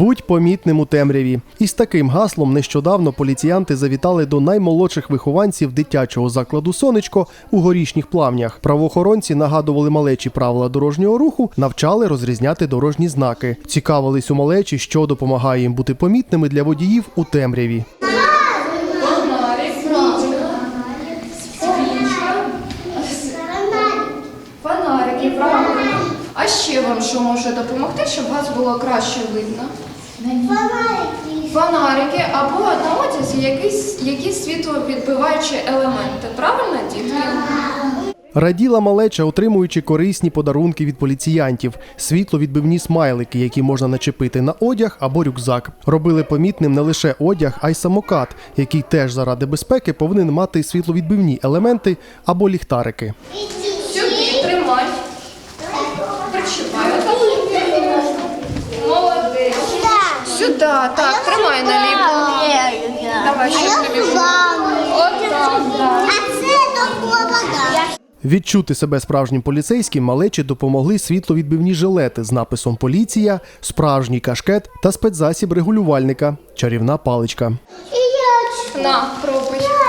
Будь помітним у темряві. Із таким гаслом нещодавно поліціянти завітали до наймолодших вихованців дитячого закладу Сонечко у горішніх плавнях. Правоохоронці нагадували малечі правила дорожнього руху, навчали розрізняти дорожні знаки. Цікавились у малечі, що допомагає їм бути помітними для водіїв у темряві. Фонарики, правильно. А ще вам що може допомогти, щоб вас було краще видно? Фонарики або на одязі якісь, якісь світловідбиваючі елементи. Правильно, дітки? Раділа малеча, отримуючи корисні подарунки від поліціянтів, світловідбивні смайлики, які можна начепити на одяг або рюкзак. Робили помітним не лише одяг, а й самокат, який теж заради безпеки повинен мати світловідбивні елементи або ліхтарики. Сюди тримай. Отак. Молодець. Сюди, так, тримай наліво. Давай, щоб тобі. Отак, так. Відчути себе справжнім поліцейським малечі допомогли світловідбивні жилети з написом Поліція, справжній кашкет та спецзасіб регулювальника чарівна паличка. І я На, пробуй.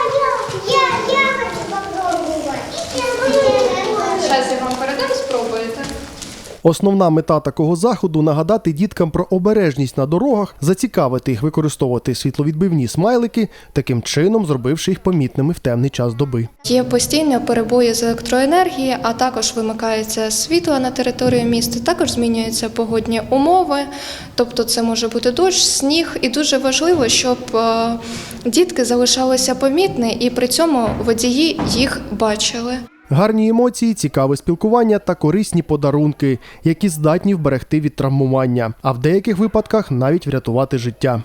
Основна мета такого заходу нагадати діткам про обережність на дорогах, зацікавити їх використовувати світловідбивні смайлики, таким чином зробивши їх помітними в темний час доби. Є постійні перебої з електроенергії, а також вимикається світло на території міста. Також змінюються погодні умови, тобто це може бути дощ, сніг, і дуже важливо, щоб е, дітки залишалися помітні і при цьому водії їх бачили. Гарні емоції, цікаве спілкування та корисні подарунки, які здатні вберегти від травмування, а в деяких випадках навіть врятувати життя.